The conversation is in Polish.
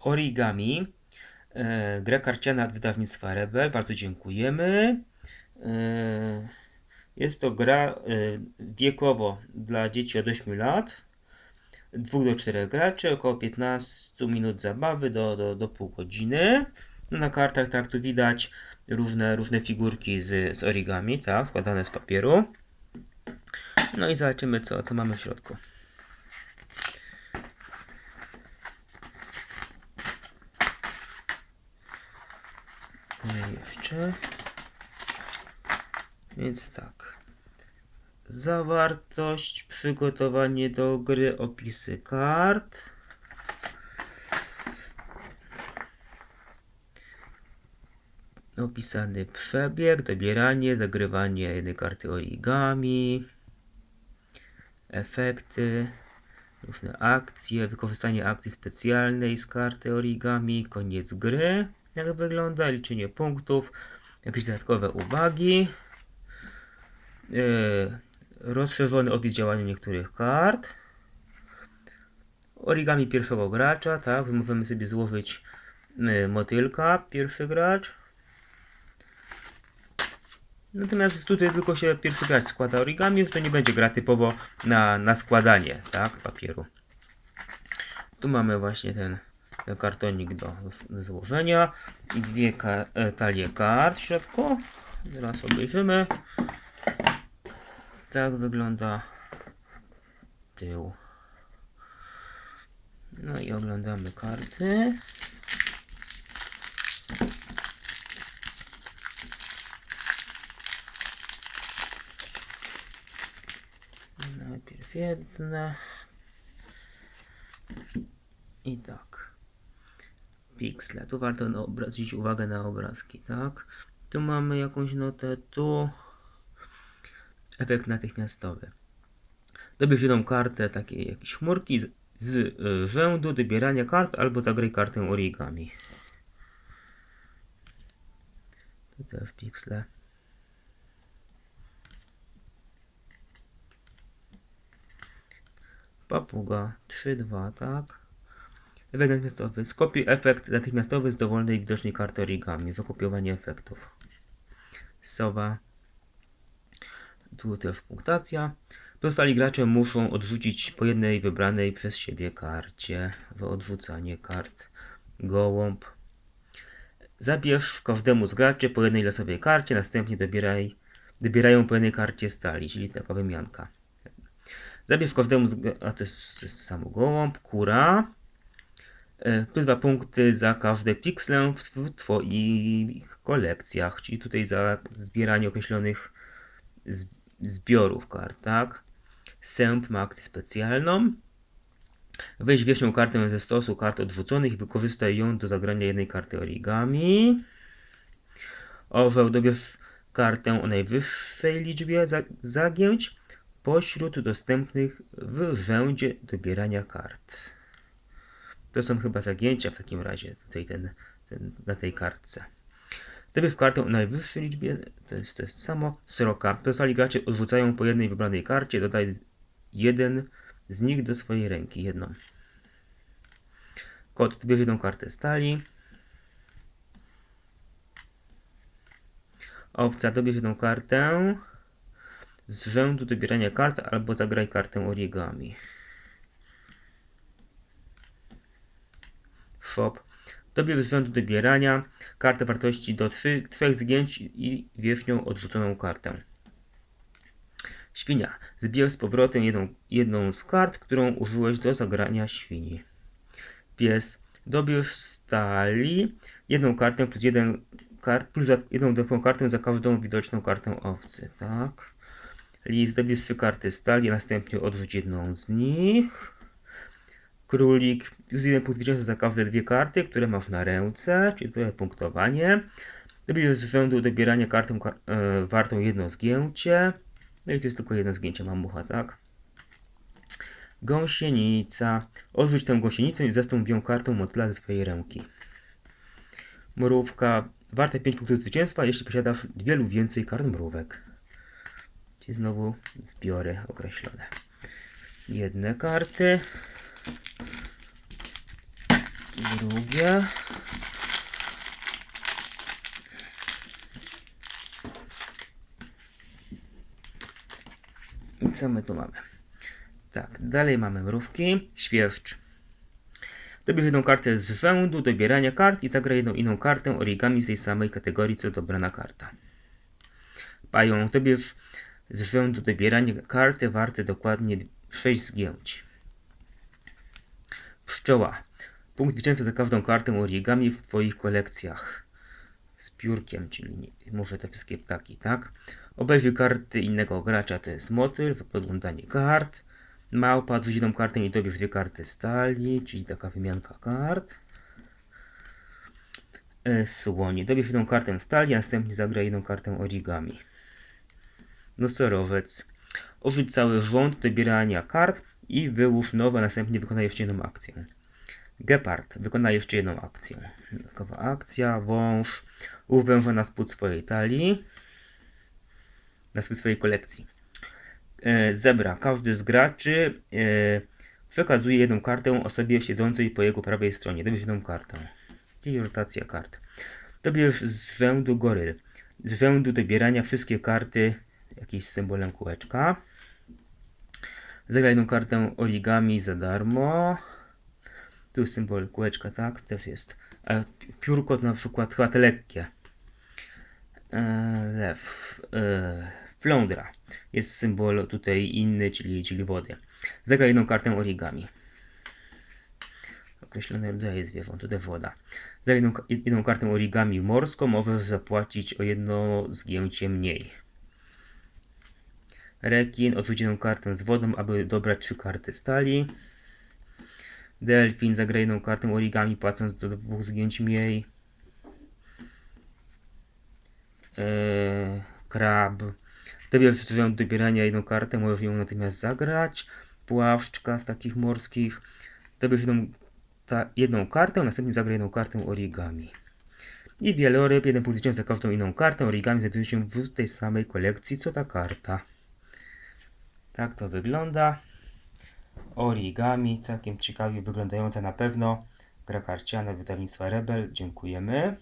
Origami. E, gra karciana od wydawnictwa Rebel. Bardzo dziękujemy. E, jest to gra e, wiekowo dla dzieci od 8 lat. 2 do 4 graczy, około 15 minut zabawy do, do, do pół godziny. No na kartach, tak tu widać, różne, różne figurki z, z origami, tak, składane z papieru. No i zobaczymy, co, co mamy w środku. Jeszcze. Więc tak. Zawartość, przygotowanie do gry, opisy kart. Opisany przebieg, dobieranie, zagrywanie jednej karty origami, efekty, różne akcje, wykorzystanie akcji specjalnej z karty origami, koniec gry, jak wygląda, liczenie punktów, jakieś dodatkowe uwagi. Yy, rozszerzony opis działania niektórych kart. Origami pierwszego gracza, tak, możemy sobie złożyć yy, motylka, pierwszy gracz. Natomiast tutaj tylko się pierwszy gracz składa origami, to nie będzie gra typowo na, na składanie, tak, papieru. Tu mamy właśnie ten kartonik do, do złożenia i dwie ka- e, talie kart w środku. Zaraz obejrzymy. Tak wygląda tył. No i oglądamy karty. Najpierw jedna. I tak. Pixle. Tu warto obraz- zwrócić uwagę na obrazki, tak? Tu mamy jakąś notę, tu efekt natychmiastowy. Dobierz jedną kartę takiej jakiejś chmurki z, z y, rzędu dobierania kart albo zagraj kartę origami. Tu też pixle. Papuga 3-2, tak? Efekt natychmiastowy. Skopiuj efekt natychmiastowy z dowolnej widocznej karty origami. Zakopiowanie efektów. Sowa. Tu też punktacja. Pozostali gracze muszą odrzucić po jednej wybranej przez siebie karcie. Odrzucanie kart. Gołąb. Zabierz każdemu z graczy po jednej losowej karcie, następnie dobieraj, dobierają po jednej karcie stali, czyli taka wymianka. Zabierz każdemu z a to jest, to jest samo gołąb, kura. E, Plus dwa punkty za każde pixlę w, Twoich kolekcjach, czyli tutaj za zbieranie określonych zbiorów kart, tak? Sęp ma akcję specjalną. Weź wierzchnią kartę ze stosu kart odrzuconych i wykorzystaj ją do zagrania jednej karty origami. Orzeł dobierz kartę o najwyższej liczbie za- zagięć pośród dostępnych w rzędzie dobierania kart. To są chyba zagięcia w takim razie tutaj ten, ten, na tej kartce. Dobierz kartę o najwyższej liczbie, to jest to jest samo, sroka. Pozostali gracze odrzucają po jednej wybranej karcie, dodaj jeden z nich do swojej ręki, jedną. Kot, dobierz jedną kartę stali. Owca, dobierz jedną kartę z rzędu dobierania kart albo zagraj kartę origami. Shop. Dobierz z rzędu dobierania kartę wartości do 3, 3 zgięć i wierzchnią odrzuconą kartę. Świnia. Zbierz z powrotem jedną, jedną z kart, którą użyłeś do zagrania świni. Pies. Dobierz stali jedną kartę plus jeden kart, plus jedną dodatkową kartę za każdą widoczną kartę owcy. Tak. Lis. Dobierz trzy karty stali, a następnie odrzuć jedną z nich. Królik. Plus jeden punkt zwycięstwa za każde dwie karty, które masz na ręce, czyli to jest punktowanie. Dobierz z rzędu dobierania kartę ka- e, wartą jedno zgięcie. No i tu jest tylko jedno zgięcie mamucha, tak? Gąsienica. Odrzuć tę gąsienicę i zastąp ją kartą motyla ze swojej ręki. Mrówka. Warte 5 punktów zwycięstwa, jeśli posiadasz dwie lub więcej kart mrówek. Czyli znowu zbiory określone. Jedne karty. Drugie. I co my tu mamy? Tak, dalej mamy mrówki, świerszcz. Dobierz jedną kartę z rzędu dobierania kart i zagraj jedną inną kartę origami z tej samej kategorii co dobrana karta. Pająk, dobierz z rzędu dobierania karty warte dokładnie 6 zgięć. Pszczoła. Punkt zwycięstwa za każdą kartę origami w Twoich kolekcjach. Z piórkiem, czyli może te wszystkie ptaki, tak? Obejrzyj karty innego gracza, to jest motyl, podglądanie kart. Małpa, rzuć jedną kartę i dobierz dwie karty stali, czyli taka wymianka kart. Słonie. Dobierz jedną kartę stali, a następnie zagraj jedną kartę origami. Nosorożec. Użyć cały rząd dobierania kart i wyłóż nowe, a następnie wykonaj jeszcze jedną akcję. Gepard. Wykonaj jeszcze jedną akcję. Dodatkowa akcja. Wąż. Węża na spód swojej talii. Na swy- swojej kolekcji. E, zebra. Każdy z graczy e, przekazuje jedną kartę osobie siedzącej po jego prawej stronie. Dobierz jedną kartę. Czyli rotacja kart. Dobierz z rzędu goryl. Z rzędu dobierania wszystkie karty jakieś symbolem kółeczka. Zagraj jedną kartę origami za darmo. Tu jest symbol kółeczka, tak? Też jest. A pi- piórko to na przykład chyba te lekkie. E, lew. E, flądra. Jest symbol tutaj inny, czyli, czyli wody. Zagraj jedną kartę origami. Określone rodzaje zwierząt, to też woda. Za jedną, jedną kartę origami morską możesz zapłacić o jedno zgięcie mniej. Rekin, odrzuć jedną kartę z wodą, aby dobrać trzy karty stali. Delfin, zagraj jedną kartę origami, płacąc do dwóch zgięć mniej. Eee, krab. Dobierz z rzędu dobierania jedną kartę, możesz ją natychmiast zagrać. Płaszczka z takich morskich. Dobierz jedną, ta, jedną kartę, następnie zagraj jedną kartę origami. I wieloryb, jeden punkt za każdą inną kartę. Origami znajduje się w tej samej kolekcji, co ta karta. Tak to wygląda. Origami, całkiem ciekawie wyglądająca na pewno. Gra karciana wydawnictwa Rebel. Dziękujemy.